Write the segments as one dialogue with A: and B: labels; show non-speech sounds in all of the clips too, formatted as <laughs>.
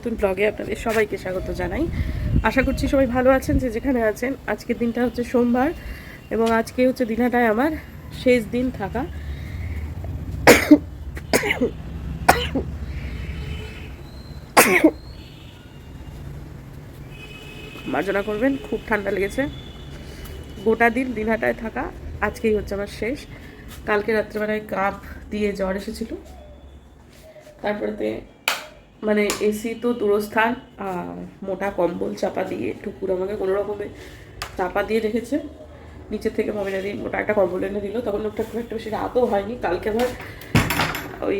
A: নতুন ব্লগে আপনাদের সবাইকে স্বাগত জানাই। আশা করছি সবাই ভালো আছেন, যে যেখানে আছেন। আজকের দিনটা হচ্ছে সোমবার এবং আজকে হচ্ছে দিনাটায় আমার শেষ দিন থাকা। মার্জনা করবেন, খুব ঠান্ডা লেগেছে। গোটা দিন দিনহাটায় থাকা, আজকেই হচ্ছে আমার শেষ। কালকে রাত্রেবেলায় কাপ দিয়ে জ্বর এসেছিল। তারপরেতে মানে এসি তো দূরস্থান, আর মোটা কম্বল চাপা দিয়ে টুকুর আমাকে কোনো রকমে চাপা দিয়ে রেখেছে। নিচের থেকে ভাবে দিন মোটা একটা কম্বল এনে দিল, তখন লোকটা খুব একটা বেশি রাতও হয়নি। কালকে আবার ওই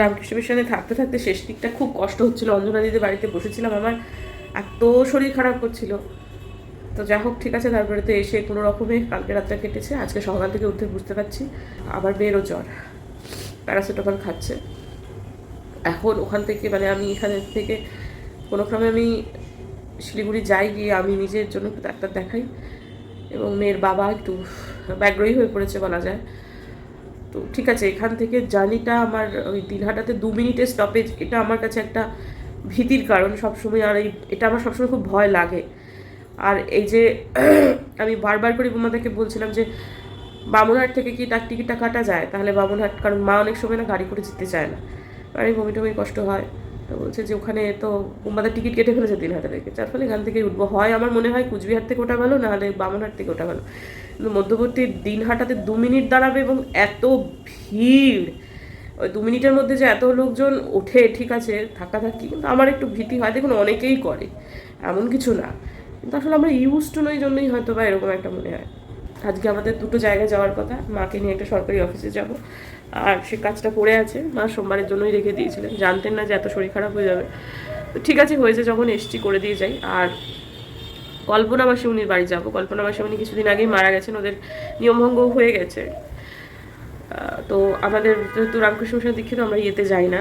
A: রামকৃষ্ণ মিশনে থাকতে থাকতে শেষ দিকটা খুব কষ্ট হচ্ছিল। অঞ্জনা দিদি বাড়িতে বসেছিলাম, আমার এত শরীর খারাপ করছিল। তো যাই হোক, ঠিক আছে, তারপরে তো এসে কোনো রকমে কালকে রাতটা কেটেছে। আজকে সকাল থেকে উঠে বুঝতে পারছি, আবার বেরো জ্বর। প্যারাসিটামল খাচ্ছে। এখন ওখান থেকে মানে আমি এখানে থেকে কোনো ক্রমে আমি শিলিগুড়ি যাই গিয়ে আমি নিজের জন্য একটু ডাক্তার দেখাই। এবং মেয়ের বাবা একটু ব্যাগ্রহী হয়ে পড়েছে বলা যায়। তো ঠিক আছে, এখান থেকে জার্নিটা আমার ওই দিনহাটাতে দু মিনিটের স্টপেজ এটা আমার কাছে একটা ভীতির কারণ সবসময়। আর এই, এটা আমার সবসময় খুব ভয় লাগে। আর এই যে <clears throat> আমি বারবার করে বোমাদাকে বলছিলাম যে, বামুনহাট থেকে কি তার টিকিটটা কাটা যায়? তাহলে বামুনহাট, কারণ মা অনেক সময় না গাড়ি করে যেতে চায় না। এই বমি টমি কষ্ট হয়। তো বলছে যে ওখানে তো বোমাদার টিকিট কেটে ফেলেছে দিনহাটা থেকে। যার ফলে এখান থেকে উঠবো। হয় আমার মনে হয় কুচবিহার থেকে ওটা ভালো, নাহলে বামুনহাট থেকে ওটা ভালো। কিন্তু মধ্যবর্তী দিন দিনহাটাতে দু মিনিট দাঁড়াবে এবং এত ভিড়। ওই দু মিনিটের মধ্যে যে এত লোকজন ওঠে, ঠিক আছে থাকা থাকি কিন্তু আমার একটু ভীতি হয়। দেখুন, অনেকেই করে, এমন কিছু না। কিন্তু আসলে আমরা ইউজ টু নই জন্যই হয়তো বা এরকম একটা মনে হয়। আজকে আমাদের দুটো জায়গায় যাওয়ার কথা, মাকে নিয়ে একটা সরকারি অফিসে যাব। আর সে কাজটা পড়ে আছে, মা সোমবারের জন্যই রেখে দিয়েছিলেন। জানতেন না যে এত শরীর খারাপ হয়ে যাবে। তো ঠিক আছে, হয়েছে যখন, এসছি, করে দিয়ে যাই। আর কল্পনা মাসিমণির বাড়ি যাব। কল্পনা মাসিমণি কিছুদিন আগেই মারা গেছেন, ওদের নিয়মভঙ্গ হয়ে গেছে। তো আমাদের যেহেতু রামকৃষ্ণ মিশন দীক্ষিত, আমরা ইয়েতে যাই না।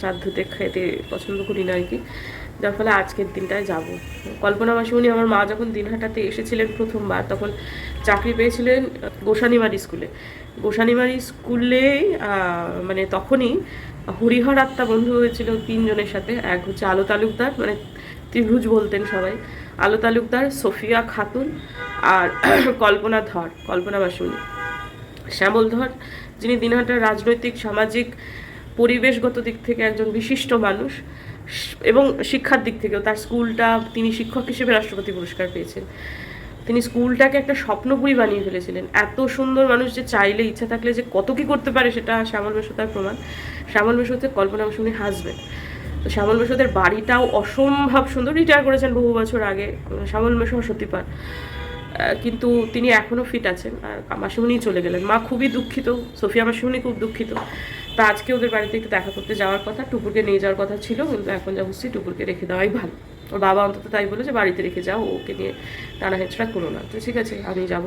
A: শ্রাদ্ধতে খেতে পছন্দ করি না আর কি। যার ফলে আজকের দিনটায় যাব। কল্পনা মাসিমণি আমার মা যখন দিনহাটাতে এসেছিলেন প্রথমবার তখন চাকরি পেয়েছিলেন গোসানিমারি স্কুলে। গোসানিমারি স্কুলেই আহ, মানে তখনই হরিহর আত্মা বন্ধু হয়েছিল তিনজনের সাথে এক হচ্ছে আলো তালুকদার মানে ত্রিভুজ বলতেন সবাই আলো তালুকদার সোফিয়া খাতুন আর <clears throat> কল্পনা ধর কল্পনা বাসুনি শ্যামল ধর যিনি দিনহাটার রাজনৈতিক সামাজিক পরিবেশগত দিক থেকে একজন বিশিষ্ট মানুষ এবং শিক্ষার দিক থেকেও তার স্কুলটা তিনি শিক্ষক হিসেবে রাষ্ট্রপতি পুরস্কার পেয়েছেন। তিনি স্কুলটাকে একটা স্বপ্নপুরী বানিয়ে ফেলেছিলেন। এত সুন্দর মানুষ যে চাইলে ইচ্ছা থাকলে যে কত কি করতে পারে সেটা শ্যামল বেশ তার প্রমাণ। শ্যামল বেশ হচ্ছে কল্পনা বাসুনির হাজবেন্ড তো শ্যামল মেশোদের বাড়িটাও অসম্ভব সুন্দর। রিটায়ার করেছেন বহু বছর আগে শ্যামল সত্যিপার আহ, কিন্তু তিনি এখনও ফিট আছেন। আর মাসিমণি চলে গেলেন। মা খুবই দুঃখিত। সোফিয়া মাসিমণি খুব দুঃখিত। তা আজকে ওদের বাড়িতে একটু দেখা করতে যাওয়ার কথা, টুকুরকে নিয়ে যাওয়ার কথা ছিল, কিন্তু এখন যা বুঝছি টুকুরকে রেখে দেওয়াই ভালো। ওর বাবা অন্তত তাই বলে যে বাড়িতে রেখে যাও, ওকে নিয়ে টানা হেঁচড়া করো না। তো ঠিক আছে, আমি যাব।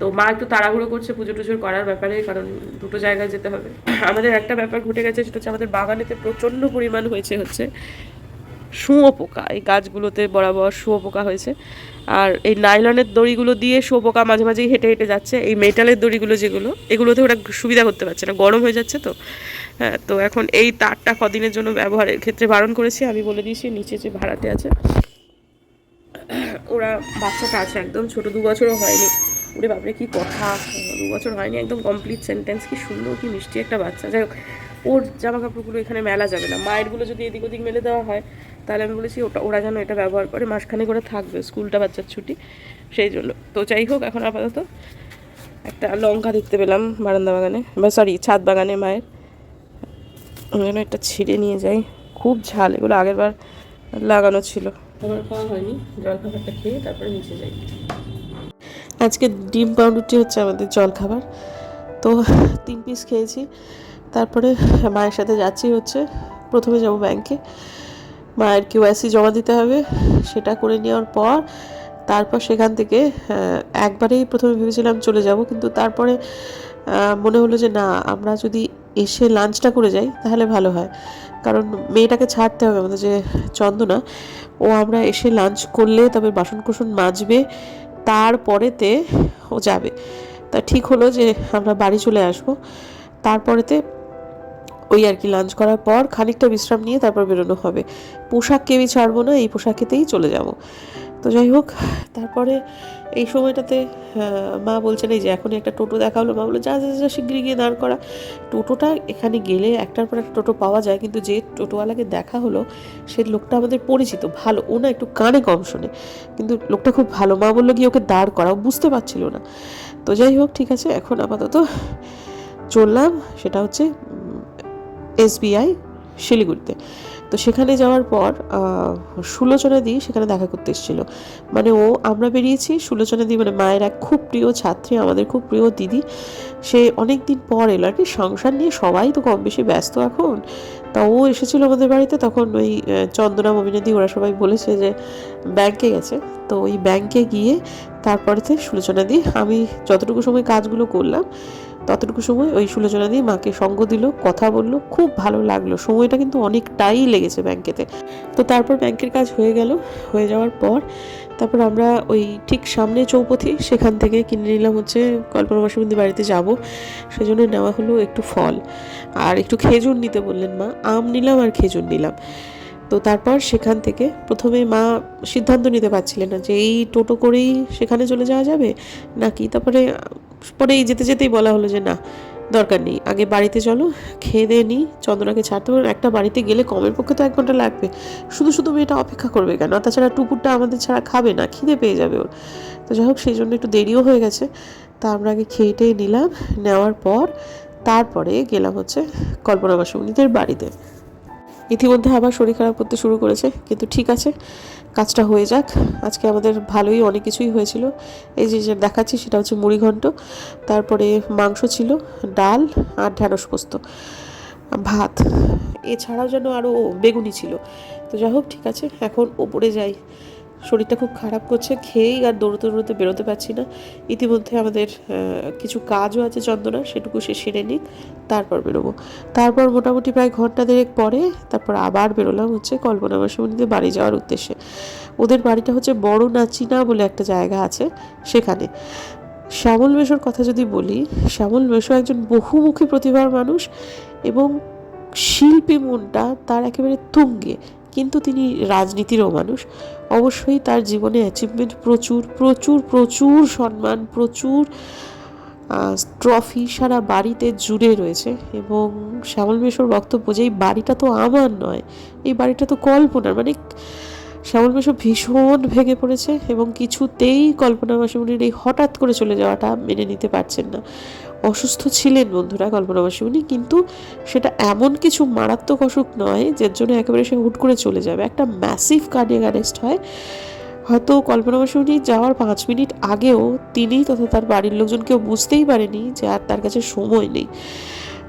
A: তো মা একটু তাড়াহুড়ো করছে পুজো টুজোর করার ব্যাপারে, কারণ দুটো জায়গায় যেতে হবে। আমাদের একটা ব্যাপার ঘটে গেছে, সেটা হচ্ছে আমাদের বাগানেতে প্রচণ্ড পরিমাণ হয়েছে হচ্ছে শুঁয়ো পোকা, এই গাছগুলোতে বরাবর শুঁয়ো পোকা হয়েছে। আর এই নাইলনের দড়িগুলো দিয়ে শুঁয়ো পোকা মাঝে মাঝেই হেঁটে হেঁটে যাচ্ছে। এই মেটালের দড়িগুলো যেগুলো, এগুলোতে ওরা সুবিধা করতে পারছে না, গরম হয়ে যাচ্ছে তো। হ্যাঁ তো এখন এই তারটা কদিনের জন্য ব্যবহারের ক্ষেত্রে বারণ করেছি। আমি বলে দিয়েছি নিচে যে ভাড়াতে আছে, ওরা বাচ্চাটা আছে একদম ছোট, দু বছরও হয়নি। ওরে বাপরে, কি কথা, দু বছর হয়নি, একদম কমপ্লিট সেন্টেন্স কি সুন্দর, কি মিষ্টি একটা বাচ্চা। যাই হোক ওর জামা কাপড়গুলো এখানে মেলা যাবে না। মায়েরগুলো যদি এদিক ওদিক মেলে দেওয়া হয় তাহলে আমি বলেছি ওটা ওরা যেন এটা ব্যবহার করে মাসখানে করে থাকবে স্কুলটা বাচ্চার ছুটি সেই জন্য। তো যাই হোক এখন আপাতত একটা লঙ্কা দেখতে পেলাম বারান্দা বাগানে বা সরি ছাদ বাগানে মায়ের। জন্য একটা ছিঁড়ে নিয়ে যাই। খুব ঝাল এগুলো আগের বার লাগানো ছিল। খাবার খাওয়া হয়নি? জল খাবারটা খেয়ে তারপরে নিচে যাই। আজকে ডিম পাউরুটি হচ্ছে আমাদের জল খাবার। তো তিন পিস খেয়েছি। তারপরে মায়ের সাথে যাচ্ছি হচ্ছে, প্রথমে যাব ব্যাংকে মায়ের কিউআইসি জমা দিতে হবে, সেটা করে নেওয়ার পর তারপর সেখান থেকে একবারেই প্রথমে ভেবেছিলাম চলে যাব, কিন্তু তারপরে মনে হলো যে না, আমরা যদি এসে লাঞ্চটা করে যাই, তাহলে ভালো হয়। কারণ মেয়েটাকে ছাড়তে হবে আমাদের যে চন্দনা, ও আমরা এসে লাঞ্চ করলে, তবে বাসন কোসন মাজবে, তারপরেতে ও যাবে। তা ঠিক হলো যে আমরা বাড়ি চলে আসব, তারপরেতে
B: ওই আর কি লাঞ্চ করার পর খানিকটা বিশ্রাম নিয়ে তারপর বেরোনো হবে। পোশাক কেউই ছাড়বো না, এই পোশাকেতেই চলে যাব। তো যাই হোক, তারপরে এই সময়টাতে মা বলছেন, এই যে এখনই একটা টোটো দেখা হলো। মা বলল, যা যা যা শিগগিরি গিয়ে দাঁড় করা। টোটোটা এখানে গেলে একটার পর একটা টোটো পাওয়া যায়, কিন্তু যে টোটোওয়ালাকে দেখা হলো, সে লোকটা আমাদের পরিচিত, ভালো। ও না একটু কানে কম শোনে, কিন্তু লোকটা খুব ভালো। মা বলল, গিয়ে ওকে দাঁড় করা। ও বুঝতে পারছিল না। তো যাই হোক, ঠিক আছে, এখন আপাতত চললাম। সেটা হচ্ছে এসবিআই শিলিগুড়িতে। তো সেখানে যাওয়ার পর সুলোচনা দি সেখানে দেখা করতে এসেছিল। মানে ও, আমরা বেরিয়েছি সুলোচনা দি মানে মায়ের এক খুব প্রিয় ছাত্রী, আমাদের খুব প্রিয় দিদি। সে অনেক দিন পর এলো আর কি, সংসার নিয়ে সবাই তো কম বেশি ব্যস্ত এখন। তা ও এসেছিল আমাদের বাড়িতে, তখন ওই চন্দনা মমিনাদি ওরা সবাই বলেছে যে ব্যাংকে গেছে। তো ওই ব্যাংকে গিয়ে তারপরেতে সুলোচনা দি আমি যতটুকু সময় কাজগুলো করলাম ততটুকু সময় ওই সুলোচনা দিয়ে মাকে সঙ্গ দিল, কথা বলল, খুব ভালো লাগল। সময়টা কিন্তু অনেকটাই লেগেছে ব্যাংকেতে। তো তারপর ব্যাংকের কাজ হয়ে গেল। হয়ে যাওয়ার পর তারপর আমরা ওই ঠিক সামনে চৌপথি সেখান থেকে কিনে নিলাম হচ্ছে কল্পনা বাসুমন্দি বাড়িতে যাব। সেজন্য নেওয়া হলো একটু ফল। আর একটু খেজুর নিতে বললেন মা। আম নিলাম আর খেজুর নিলাম। তো তারপর সেখান থেকে প্রথমে মা সিদ্ধান্ত নিতে পারছিলেন না যে এই টোটো করেই সেখানে চলে যাওয়া যাবে নাকি? তারপরে পরে এই যেতে যেতেই বলা হলো যে না, দরকার নেই। আগে বাড়িতে চলো, খেয়ে দিয়ে নিই চন্দনাকে ছাড়তে পারো একটা বাড়িতে গেলে কমের পক্ষে তো এক ঘণ্টা লাগবে। শুধু শুধু মেয়েটা অপেক্ষা করবে কেন? তাছাড়া টুকুরটা আমাদের ছাড়া খাবে না, খিদে পেয়ে যাবে ওর। তো যাই হোক, সেই জন্য একটু দেরিও হয়ে গেছে। তা আমরা আগে খেয়েটেই নিলাম, নেওয়ার পর তারপরে গেলাম হচ্ছে কল্পনা বাসুমণিদের বাড়িতে। ইতিমধ্যে আবার শরীর খারাপ করতে শুরু করেছে, কিন্তু ঠিক আছে, কাজটা হয়ে যাক। আজকে আমাদের ভালোই অনেক কিছুই হয়েছিল। এই যে দেখাচ্ছি সেটা হচ্ছে মুড়িঘণ্ট তারপরে মাংস ছিল, ডাল আর ঢ্যাঁড়স পোস্ত, ভাত। এছাড়াও যেন আরও বেগুনি ছিল। তো যাই হোক, ঠিক আছে, এখন ওপরে যাই। শরীরটা খুব খারাপ করছে, খেয়েই আর দৌড়তে দৌড়তে বেরোতে পারছি না। ইতিমধ্যে আমাদের কিছু কাজও আছে চন্দনা, সেটুকু সে সেরে নিক, তারপর বেরোবো। তারপর মোটামুটি প্রায় ঘণ্টা দেড়েক পরে তারপর আবার বেরোলাম হচ্ছে কল্পনা বাসুমণিদের বাড়ি যাওয়ার উদ্দেশ্যে। ওদের বাড়িটা হচ্ছে বড় নাচিনা বলে একটা জায়গা আছে সেখানে। শ্যামল মেশোর কথা যদি বলি, শ্যামল মেশো একজন বহুমুখী প্রতিভার মানুষ এবং শিল্পী মনটা তার একেবারে তুঙ্গে, কিন্তু তিনি রাজনীতিরও মানুষ। অবশ্যই তার জীবনে অ্যাচিভমেন্ট প্রচুর প্রচুর প্রচুর সম্মান, প্রচুর ট্রফি সারা বাড়িতে জুড়ে রয়েছে এবং শ্যামল মেশোর বক্তব্য যে এই বাড়িটা তো আমার নয়, এই বাড়িটা তো কল্পনার মানে শ্যামল মেশো ভীষণ ভেঙে পড়েছে এবং কিছুতেই কল্পনা মাসিমণির এই হঠাৎ করে চলে যাওয়াটা মেনে নিতে পারছেন না। অসুস্থ ছিলেন বন্ধুরা কল্পনা মাসিমণি কিন্তু সেটা এমন কিছু মারাত্মক অসুখ নয় যার জন্য একেবারে সে হুট করে চলে যাবে। একটা ম্যাসিভ কার্ডিয়াক অ্যারেস্ট হয়। হয়তো কল্পনা বাসুনি যাওয়ার পাঁচ মিনিট আগেও তিনি তথা তার বাড়ির লোকজন কেউ বুঝতেই পারেনি যে আর তার কাছে সময় নেই।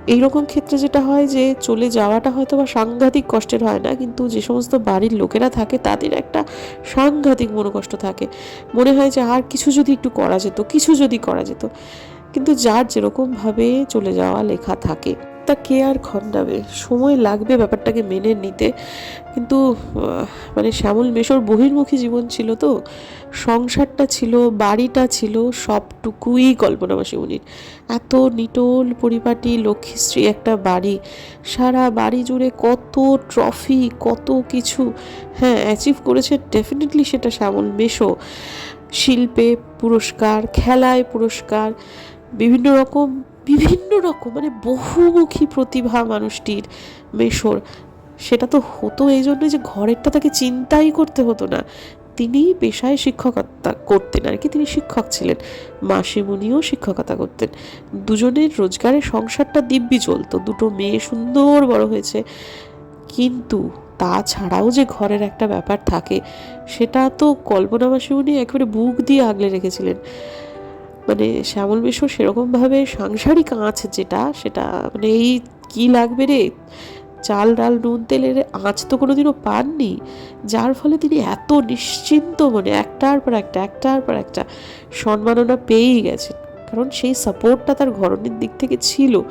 B: এইরকম ক্ষেত্রে যেটা হয় যে চলে যাওয়াটা হয়তো বা সাংঘাতিক কষ্টের হয় না, কিন্তু যে সমস্ত বাড়ির লোকেরা থাকে তাদের একটা সাংঘাতিক মনোকষ্ট থাকে। মনে হয় যে আর কিছু যদি একটু করা যেত, কিছু যদি করা যেত। কিন্তু যার যেরকমভাবে চলে যাওয়া লেখা থাকে, তা কে আর খণ্ডাবে? সময় লাগবে ব্যাপারটাকে মেনে নিতে। কিন্তু মানে শ্যামল মেশোর বহির্মুখী জীবন ছিল তো। সংসারটা ছিল, বাড়িটা ছিল, সবটুকুই কল্পনা মাসিমণির এত নিটোল পরিপাটি লক্ষ্মীশ্রী একটা বাড়ি। সারা বাড়ি জুড়ে কত ট্রফি কত কিছু হ্যাঁ অ্যাচিভ করেছে ডেফিনেটলি সেটা শ্যামল মেশো। শিল্পে পুরস্কার, খেলায় পুরস্কার বিভিন্ন রকম বিভিন্ন রকম মানে বহুমুখী প্রতিভা মানুষটির মেশর। সেটা তো হতো এই জন্য যে ঘরেরটা তাকে চিন্তাই করতে হতো না। তিনি পেশায় শিক্ষকতা করতেন আর কি, তিনি শিক্ষক ছিলেন। মাসিমুনিও শিক্ষকতা করতেন। দুজনের রোজগারে সংসারটা দিব্যি চলতো, দুটো মেয়ে সুন্দর বড় হয়েছে। কিন্তু তাছাড়াও যে ঘরের একটা ব্যাপার থাকে, সেটা তো কল্পনা মাসিমুনি একেবারে বুক দিয়ে আগলে রেখেছিলেন। মানে শ্যামল বিশ্ব সেরকমভাবে সাংসারিক আঁচ যেটা, সেটা মানে এই কী লাগবে রে? চাল, ডাল, নুন, তেলের আঁচ তো কোনোদিনও পাননি। যার ফলে তিনি এত নিশ্চিন্ত, মনে একটার পর একটা, একটার পর একটা সম্মাননা পেয়েই গেছেন। কারণ সেই সাপোর্টটা তার ঘরনের দিক থেকে ছিল।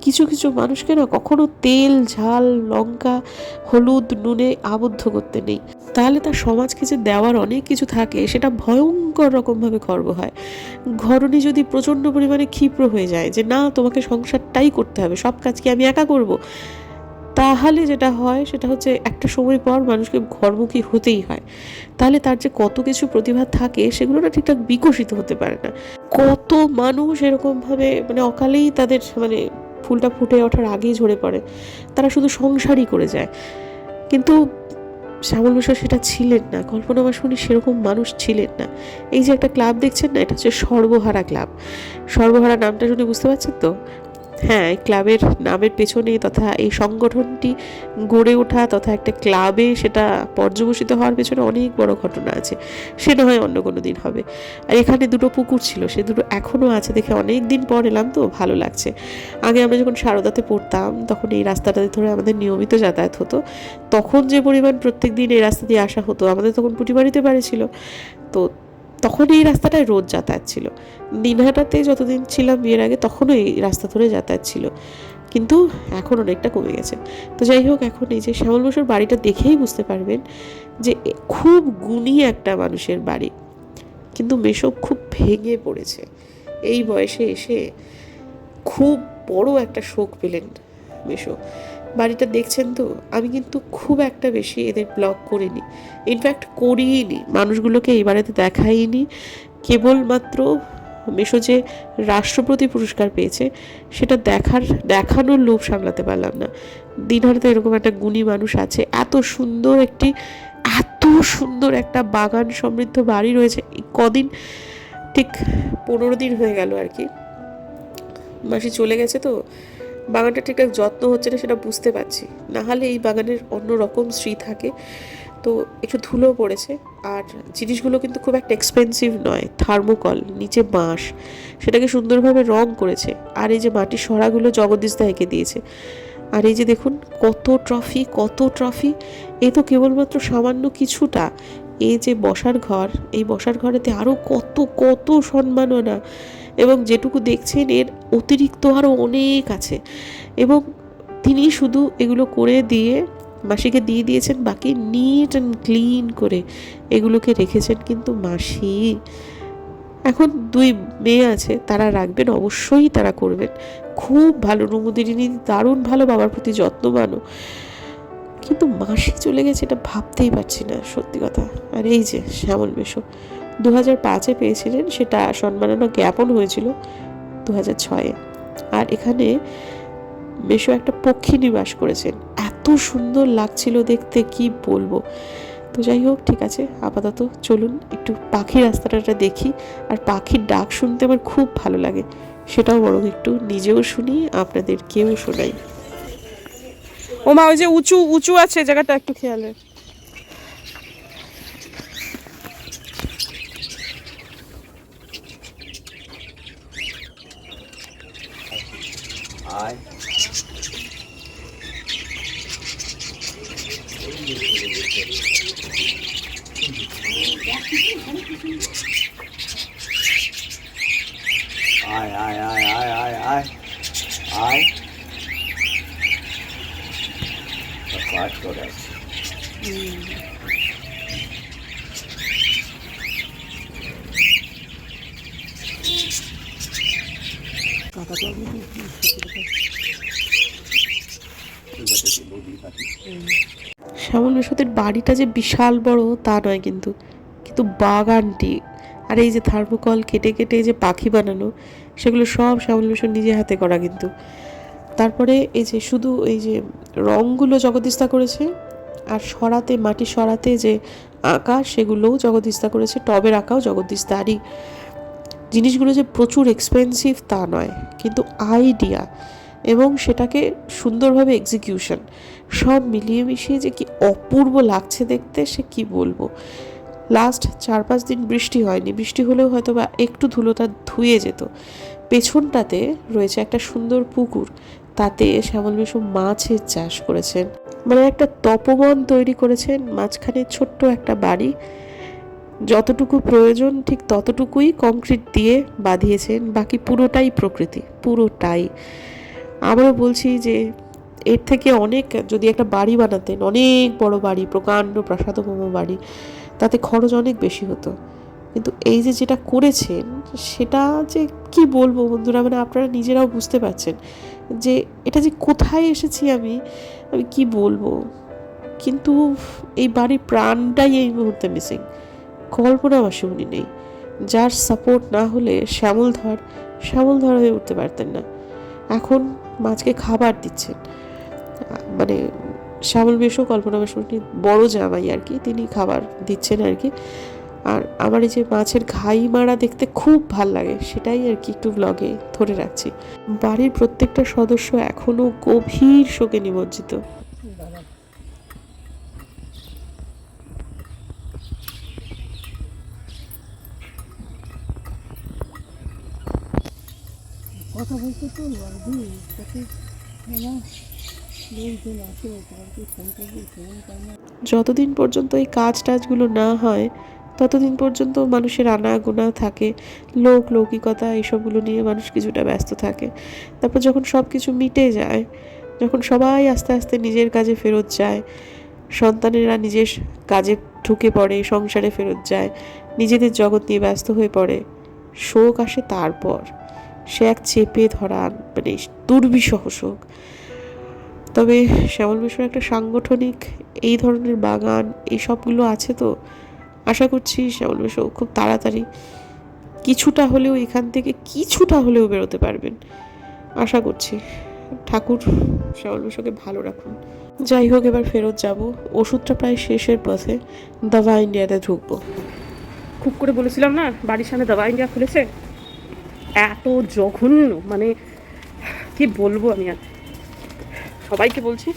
B: কিছু কিছু মানুষকে না কখনো তেল, ঝাল, লঙ্কা, হলুদ, নুনে আবদ্ধ করতে নেই। তাহলে তার সমাজকে যে দেওয়ার অনেক কিছু থাকে, সেটা ভয়ঙ্কর রকমভাবে খর্ব হয়। ঘরণী যদি প্রচণ্ড পরিমাণে ক্ষিপ্র হয়ে যায় যে, না, তোমাকে সংসারটাই করতে হবে, সব কাজ কি আমি একা করব? তাহলে যেটা হয়, সেটা হচ্ছে একটা সময় পর মানুষকে ঘরমুখী হতেই হয়। তাহলে তার যে কত কিছু প্রতিভা থাকে, সেগুলো না ঠিকঠাক বিকশিত হতে পারে না। কত মানুষ এরকমভাবে মানে অকালেই তাদের মানে ফুলটা ফুটে ওঠার আগেই ঝরে পড়ে। তারা শুধু সংসারই করে যায়। কিন্তু শ্যামল মিশ্র সেটা ছিলেন না কল্পনা বাসনী সেরকম মানুষ ছিলেন না। এই যে একটা ক্লাব দেখছেন না, এটা হচ্ছে সর্বহারা ক্লাব। সর্বহারা নামটা শুনে বুঝতে পারছেন তো? হ্যাঁ ক্লাবের নামের পেছনে তথা এই সংগঠনটি গড়ে ওঠা তথা একটা ক্লাবে সেটা পর্যবসিত হওয়ার পেছনে অনেক বড় ঘটনা আছে। সে না হয় অন্য কোনো দিন হবে। আর এখানে দুটো পুকুর ছিল, সে দুটো এখনও আছে দেখে অনেক দিন পর এলাম তো, ভালো লাগছে। আগে আমরা যখন সারদাতে পড়তাম, তখন এই রাস্তাটাতে ধরে আমাদের নিয়মিত যাতায়াত হতো। তখন যে পরিমাণ প্রত্যেক দিন এই রাস্তা দিয়ে আসা হতো, আমাদের তখন পুটিবাড়িতে বাড়ি ছিল। তো তখন এই রাস্তাটায় রোজ যাতায়াত ছিল। দিনহাটাতে যতদিন ছিলাম বিয়ের আগে তখনও এই রাস্তা ধরে যাতায়াত ছিল। কিন্তু এখন অনেকটা কমে গেছে। তো যাই হোক, এখন এই যে শ্যামল বসুর বাড়িটা দেখেই বুঝতে পারবেন যে খুব গুণী একটা মানুষের বাড়ি। কিন্তু মেশো খুব ভেঙে পড়েছে। এই বয়সে এসে খুব বড় একটা শোক পেলেন মেশো বাড়িটা দেখছেন তো? আমি কিন্তু খুব একটা বেশি এদের ব্লগ করিনি। ইনফ্যাক্ট করিনি মানুষগুলোকে এই বাড়িতে দেখাইনি। কেবলমাত্র মেশো যে রাষ্ট্রপতি পুরস্কার পেয়েছে, সেটা দেখার, দেখানোর লোভ সামলাতে পারলাম না। দিনহাটাতে এরকম একটা গুণী মানুষ আছে। এত সুন্দর একটি, এত সুন্দর একটা বাগান সমৃদ্ধ বাড়ি রয়েছে। কদিন, ঠিক পনেরো দিন হয়ে গেল আর কি। মাসি চলে গেছে তো? বাগানটা ঠিকঠাক যত্ন হচ্ছে না সেটা বুঝতে পারছি। না হলে এই বাগানের অন্য রকম শ্রী থাকে। তো একটু ধুলো পড়েছে। আর জিনিসগুলো কিন্তু খুব একটা এক্সপেন্সিভ নয়। থার্মোকল নিচে বাঁশ, সেটাকে সুন্দরভাবে রং করেছে। আর এই যে মাটির সরাগুলো জগদীশদা এঁকে দিয়েছে। আর এই যে দেখুন, কত ট্রফি কত ট্রফি এ তো কেবলমাত্র সামান্য কিছুটা। এই যে বসার ঘর, এই বসার ঘরেতে আরও কত কত সম্মাননা। এবং যেটুকু দেখছেন এর অতিরিক্ত আরও অনেক আছে। এবং তিনি শুধু এগুলো করে দিয়ে মাসিকে দিয়ে দিয়েছেন, বাকি নিট অ্যান্ড ক্লিন করে এগুলোকে রেখেছেন কিন্তু মাসি। এখন দুই মেয়ে আছে, তারা রাখবেন, অবশ্যই তারা করবেন। খুব ভালো, রুমুদিনী দারুণ ভালো, বাবার প্রতি যত্নবানও। কিন্তু মাসি চলে গেছে এটা ভাবতেই পারছি না, সত্যি কথা। আর এই যে, শ্যামল বেশো। দু হাজার পাঁচে পেয়েছিলেন, সেটা সম্মাননা জ্ঞাপন হয়েছিল দু হাজার ছয়ে। আর এখানে বেশো একটা পক্ষী নিবাস করেছেন। এত সুন্দর লাগছিল দেখতে, কি বলব? তো যাই হোক, ঠিক আছে, আপাতত চলুন, একটু পাখির রাস্তাটা দেখি। আর পাখির ডাক শুনতে আমার খুব ভালো লাগে। সেটাও বরং একটু নিজেও শুনি, আপনাদেরকেও শোনাই।
A: ও মা ওই যে উঁচু উঁচু আছে, জায়গাটা একটু খেয়ালে
B: শ্যামল মেশোদের বাড়িটা যে বিশাল বড়, তা নয় কিন্তু। কিন্তু বাগানটি, আর এই যে থার্মোকল কেটে কেটে যে পাখি বানানো, সেগুলো সব শ্যামল মেশোর নিজে হাতে করা কিন্তু। তারপরে এই যে শুধু এই যে রঙগুলো জগদিস্তা করেছে, আর সরাতে, মাটি সরাতে যে আঁকা, সেগুলোও জগদিস্তা করেছে, টবের আঁকাও জগদিস্তারই জিনিসগুলো যে প্রচুর এক্সপেন্সিভ তা নয়, কিন্তু আইডিয়া এবং সেটাকে সুন্দরভাবে এক্সিকিউশন সব মিলিয়ে মিশিয়ে যে কি অপূর্ব লাগছে দেখতে, সে কি বলব? লাস্ট চার পাঁচ দিন বৃষ্টি হয়নি, বৃষ্টি হলেও হয়তো বা একটু ধুলোটা ধুয়ে যেত। পেছনটাতে রয়েছে একটা সুন্দর পুকুর, তাতে শ্যামল মেশু মাছের চাষ করেছেন। মানে একটা তপবন তৈরি করেছেন, মাঝখানে ছোট্ট একটা বাড়ি। যতটুকু প্রয়োজন, ঠিক ততটুকুই কংক্রিট দিয়ে বাঁধিয়েছেন, বাকি পুরোটাই প্রকৃতি, পুরোটাই। আবারও বলছি যে এর থেকে অনেক, যদি একটা বাড়ি বানাতেন, অনেক বড় বাড়ি, প্রকাণ্ড প্রাসাদভূম বাড়ি, তাতে খরচ অনেক বেশি হতো। কিন্তু এই যে যেটা করেছেন, সেটা যে কি বলব বন্ধুরা মানে আপনারা নিজেরাও বুঝতে পারছেন যে এটা যে কোথায় এসেছি আমি আমি কি বলব? কিন্তু এই বাড়ির প্রাণটাই এই মুহূর্তে মিসিং কল্পনা অসুবিধি নেই। যার সাপোর্ট না হলে শ্যামল ধর শ্যামল ধর হয়ে উঠতে পারতেন না। এখন মাছকে খাবার দিচ্ছেন। মানে শ্যামল বেশও কল্পনা বেশ বড় জামাই আর কি, তিনি খাবার দিচ্ছেন আর কি। আর আমার এই যে মাছের ঘাই মারা দেখতে খুব ভালো লাগে, সেটাই আর কি একটু ব্লগে ধরে রাখছি। বাড়ির প্রত্যেকটা সদস্য এখনও গভীর শোকে নিমজ্জিত।
C: কথা বলতে তো লাগবে ফোন
B: যতদিন পর্যন্ত এই কাজ টাজগুলো না হয়, ততদিন পর্যন্ত মানুষের আনাগোনা থাকে, লোক লৌকিকতা এইসবগুলো নিয়ে মানুষ কিছুটা ব্যস্ত থাকে। তারপর যখন সব কিছু মিটে যায়, যখন সবাই আস্তে আস্তে নিজের কাজে ফেরত যায়, সন্তানেরা নিজের কাজে ঢুকে পড়ে, সংসারে ফেরত যায়, নিজেদের জগৎ নিয়ে ব্যস্ত হয়ে পড়ে, শোক আসে তারপর। সে এক চেপে ধরা মানে দুর্বিষহ শোক। তবে শ্যামল মিশ্র একটা সাংগঠনিক এই ধরনের বাগান, এই সবগুলো আছে তো? আশা করছি শ্যামল মিশ্র খুব তাড়াতাড়ি কিছুটা হলেও এখান থেকে কিছুটা হলেও বেরোতে পারবেন। আশা করছি। ঠাকুর, শ্যামল মিশ্রকে ভালো রাখুন। যাই হোক, এবার ফেরত যাব। ওষুধটা প্রায় শেষের পথে দাবা ইন্ডিয়াতে ঢুকবো।
A: খুব করে বলেছিলাম না, বাড়ির সামনে দাবা ইন্ডিয়া খুলেছে? এত জঘন্য মানে কি বলব আমি আর? সবাইকে বলছি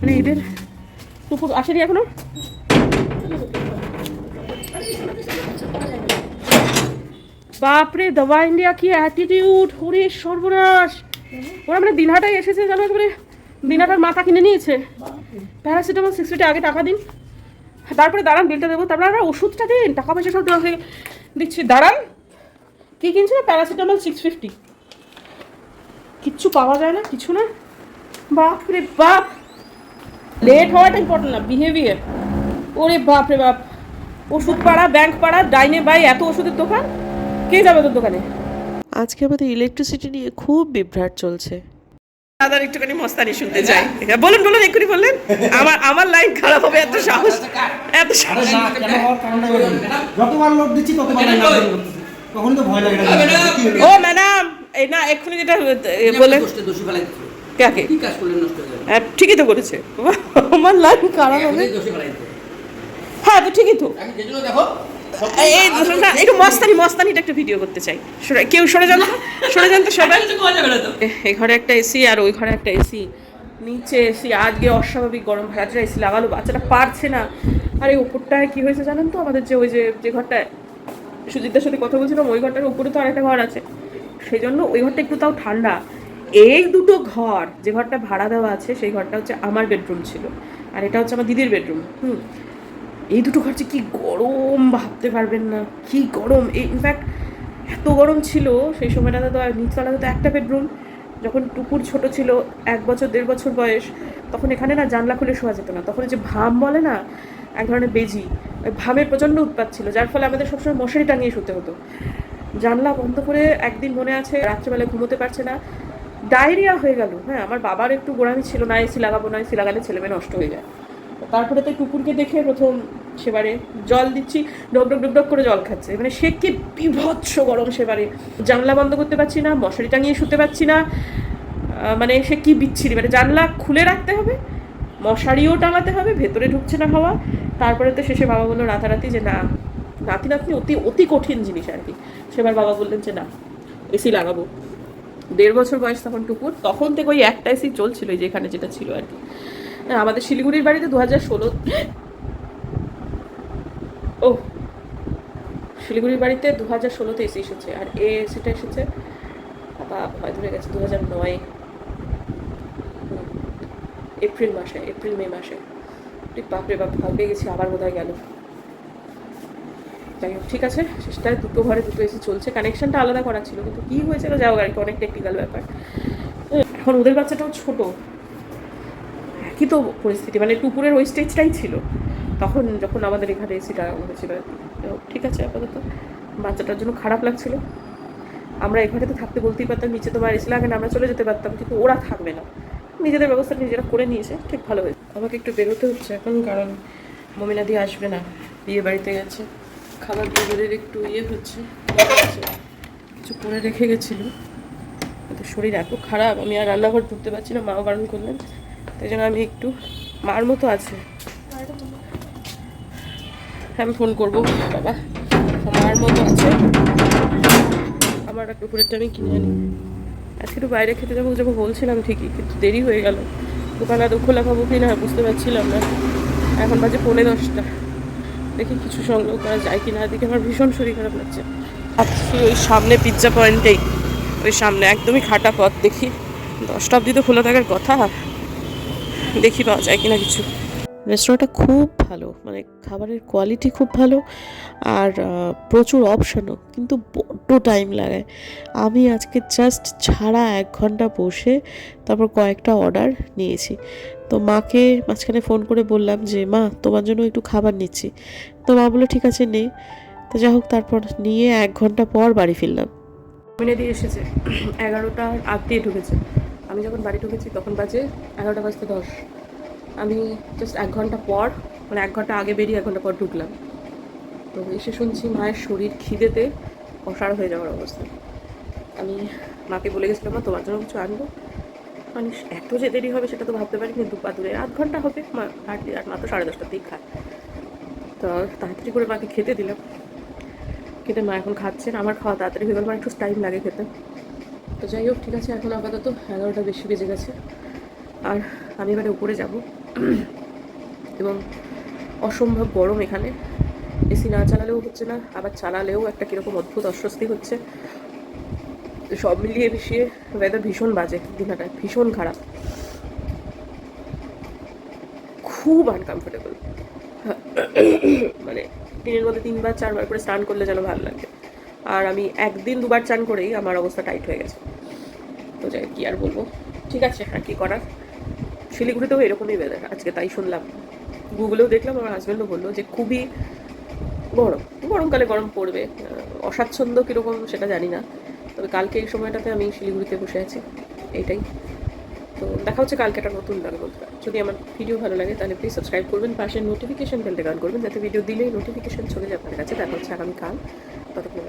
A: মানে এদের টুকুর আসেনি এখনও? বাপরে, দাবা ইন্ডিয়া কি অ্যাটিটিউড ওরে সর্বনাশ। ওরা মানে দিনহাটায় এসেছে জানো একেবারে দিনহাটার মাথা কিনে নিয়েছে। প্যারাসিটামল সিক্স ফিটে আগে টাকা দিন। তারপরে দাঁড়ান বিলটা দেবো। তারপরে আমরা ওষুধটা দিন, টাকা পয়সা সব দেওয়া হয়ে দিচ্ছি। দাঁড়ান। কী কিনছে প্যারাসিটামল সিক্স ফিফটি কিচ্ছু পাওয়া যায় না কিছু না। বাপ রে বাপ! লেট হওয়াটা ইম্পর্টেন্ট না বিহেভিয়ার ওরে বাপ রে বাপ! ওষুধ পাড়া ব্যাংক পাড়া ডাইনে বাই এত ওষুধের দোকান? কে যাবে তোর দোকানে?
B: আজকে আমাদের ইলেকট্রিসিটি নিয়ে খুব বিভ্রাট চলছে। দাদার একটুখানি মস্তানি শুনতে চাই। বলুন বলুন এক্ষুনি বললেন। আমার আমার লাইন খারাপ হবে এত সাহস। এত সাহস।
D: না যতবার লোড দিচ্ছি ততবার তখন তো ভয় লাগে না।
B: ও ম্যাডাম এই না এক্ষুনি যেটা বলে। কাকে
E: কি কাজ করলে নষ্ট হয়ে
B: ঠিকই তো করেছে। আমার লাইন খারাপ হবে। হ্যাঁ তো ঠিকই তো।
E: দেখো
B: এই না, একটু মস্তানি মস্তানিটা একটু ভিডিও করতে চাই। সরে কেউ সরে যান সরে যান তো সবাই। <laughs> এই ঘরে একটা এসি আর ওই ঘরে একটা এসি নিচে এসি আজকে অস্বাভাবিক গরম রাত্রে এসি লাগালো বাচ্চাটা পারছে না। আর এই উপরটায় কি হয়েছে জানেন তো? আমাদের যে ওই যে যে ঘরটায় সুজিতদার সাথে কথা বলছিলাম, ওই ঘরটার উপরে তো আরেকটা ঘর আছে। সেই জন্য ওই ঘরটা একটু তাও ঠান্ডা। এই দুটো ঘর, যে ঘরটা ভাড়া দেওয়া আছে, সেই ঘরটা হচ্ছে আমার বেডরুম ছিল। আর এটা হচ্ছে আমার দিদির বেডরুম, হুম। এই দুটো ঘর যে কি গরম, ভাবতে পারবেন না, কি গরম। এই ইনফ্যাক্ট এত গরম ছিল, সেই সময়টাতে তো আর নিচতলাতে তো একটা বেডরুম। যখন টুকুর ছোট ছিল, এক বছর, দেড় বছর বয়স, তখন এখানে না জানলা খুলে শোয়া যেত না। তখন যে ভাম বলে না এক ধরনের বেজি ভামের প্রচণ্ড উৎপাত ছিল, যার ফলে আমাদের সবসময় মশারি টাঙিয়ে শুতে হতো। জানলা বন্ধ করে একদিন মনে আছে রাত্রেবেলায় ঘুমোতে পারছে না, ডায়রিয়া হয়ে গেল। হ্যাঁ আমার বাবার একটু গোড়ামি ছিল, না এসি লাগাবো, না এসি লাগালে ছেলে মেয়ে নষ্ট হয়ে যায়। তারপরে তো কুকুরকে দেখে প্রথম সেবারে জল দিচ্ছি ডক ডক করে জল খাচ্ছে। মানে সে কি বিভৎস গরম সেবারে। জানলা বন্ধ করতে পারছি না, মশারি টাঙিয়ে শুতে পারছি না মানে সে কি বিচ্ছিরি মানে জানলা খুলে রাখতে হবে মশারিও টাঙাতে হবে ভেতরে ঢুকছে না হাওয়া। তারপরে তো শেষে বাবা বলল রাতারাতি যে না নাতি নাতনি অতি অতি কঠিন জিনিস আর কি। সেবার বাবা বললেন যে না এসি লাগাবো। দেড় বছর বয়স তখন টুকুর তখন থেকে ওই একটা এসি চলছিল এই যে এখানে যেটা ছিল আর কি। হ্যাঁ, আমাদের শিলিগুড়ির বাড়িতে দু হাজার ষোলো ও শিলিগুড়ির বাড়িতে দু হাজার ষোলোতে এসি এসেছে আর এ এসিটা এসেছে বা ভয় ধরে গেছে দু হাজার নয়। এপ্রিল মাসে, এপ্রিল, মে মাসে। বাপরে বাপ, ভয় গেছি, আবার বোধহয় গেল।
A: যাই হোক, ঠিক আছে, শেষটায় দুটো ঘরে দুটো এসি চলছে। কানেকশনটা আলাদা করা ছিল, কিন্তু কী হয়েছিল যাও আর কি অনেক টেকনিক্যাল ব্যাপার। এখন ওদের বাচ্চাটাও ছোটো। একই তো পরিস্থিতি মানে টুপুরের ওই স্টেজটাই ছিল। তখন যখন আমাদের এখানে এসিটা হয়েছিল ঠিক আছে, আপাতত। বাচ্চাটার জন্য খারাপ লাগছিল। আমরা এখানে তো থাকতে বলতেই পারতাম, নিচে তোমার এসি লাগে না, আমরা চলে যেতে পারতাম, কিন্তু ওরা থাকবে না। নিজেদের ব্যবস্থা নিজেরা করে নিয়েছে, ঠিক ভালো হয়েছে। আমাকে একটু বেরোতে হচ্ছে এখন, কারণ মমিনাদি আসবে না, বিয়ে বাড়িতে গেছে। খাবার দুপুরের একটু ইয়ে হচ্ছে, কিছু করে রেখে গেছিল। কিন্তু শরীর এত খারাপ, আমি আর রান্নাঘর ঢুকতে পারছি না, মাও বারণ করলেন। তাই জন্য আমি একটু মার মতো আছে। আমি ফোন করব, বাবা। মার মতো আছে। আমার একটা দুপুরেরটা আমি কিনে আনি। আজকে একটু বাইরে খেতে যাব যাব বলছিলাম ঠিকই, কিন্তু দেরি হয়ে গেল। দোকান আদৌ খোলা পাবো কি না বুঝতে পারছিলাম না। এখন বাজে পৌনে দশটা। দেখি কিছু সংগ্রহ করা যায় কি না এদিকে আমার ভীষণ শরীর খারাপ লাগছে। আজকে ওই সামনে পিৎজা পয়েন্টেই ওই সামনে একদমই খাটা পথ দেখি। দশটা অবধি তো খোলা থাকার কথা। দেখি পাওয়া যায় কিনা কিছু। রেস্তোরাঁটা খুব ভালো মানে খাবারের কোয়ালিটি খুব ভালো। আর প্রচুর অপশানও কিন্তু বড্ড টাইম লাগায় আমি আজকে জাস্ট ছাড়া এক ঘণ্টা বসে তারপর কয়েকটা অর্ডার নিয়েছি। তো মাকে মাঝখানে ফোন করে বললাম যে, মা, তোমার জন্য একটু খাবার নিচ্ছি। তো মা বলল, ঠিক আছে নেই তো যাই হোক, তারপর নিয়ে এক ঘণ্টা পর বাড়ি ফিরলাম। মিনে দিয়ে এসেছে। <clears throat> এগারোটার আগ দিয়ে ঢুকেছে। আমি যখন বাড়ি ঢুকেছি, তখন বাজে এগারোটা বাজতে দশ। আমি জাস্ট এক ঘণ্টা পর মানে এক ঘণ্টা আগে বেরিয়ে এক ঘণ্টা পর ঢুকলাম। তো এসে শুনছি মায়ের শরীর খিদেতে অসাড় হয়ে যাওয়ার অবস্থা। আমি মাকে বলে গেছিলাম, মা, তোমার জন্য কিছু আনব? মানে এত যে দেরি হবে সেটা তো ভাবতে পারিনি দুপা দূরে আধ ঘণ্টা হবে। মা, আর মা তো সাড়ে দশটার দিক খায়। তো তাড়াতাড়ি করে মাকে খেতে দিলাম। খেতে মা এখন খাচ্ছেন আমার খাওয়া তাড়াতাড়ি হয়ে গেল, আমার একটু টাইম লাগে খেতে। তো যাই হোক, ঠিক আছে, এখন আপাতত এগারোটা বেশি বেজে গেছে। আর আমি এবারে উপরে যাব। এবং অসম্ভব গরম এখানে। এসি না চালালেও হচ্ছে না, আবার চালালেও একটা কীরকম অদ্ভুত অস্বস্তি হচ্ছে। সব মিলিয়ে মিশিয়ে ওয়েদার ভীষণ বাজে দিনটায় ভীষণ খারাপ। খুব আনকমফোর্টেবল মানে দিনের মধ্যে তিনবার, চারবার করে স্নান করলে যেন ভালো লাগে। আর আমি একদিন দুবার চান করেই আমার অবস্থা টাইট হয়ে গেছে। তো যাই কি আর বলব? ঠিক আছে হ্যাঁ কী করার? শিলিগুড়িতেও এরকমই ওয়েদার আজকে তাই শুনলাম। গুগলেও দেখলাম, আমার হাজব্যান্ডও বলল যে খুবই গরম, গরমকালে গরম পড়বে। অস্বাচ্ছন্দ্য কীরকম সেটা জানি না। তবে কালকে এই সময়টাতে আমি শিলিগুড়িতে বসে আছি, এইটাই। তো দেখা হচ্ছে কালকে একটা নতুন লাগে বন্ধুরা যদি আমার ভিডিও ভালো লাগে তাহলে প্লিজ সাবস্ক্রাইব করবেন, পাশে নোটিফিকেশান বেলটা গান করবেন, যাতে ভিডিও দিলেই নোটিফিকেশান চলে যায় আপনার কাছে। দেখা হচ্ছে আগামীকাল। ততক্ষণ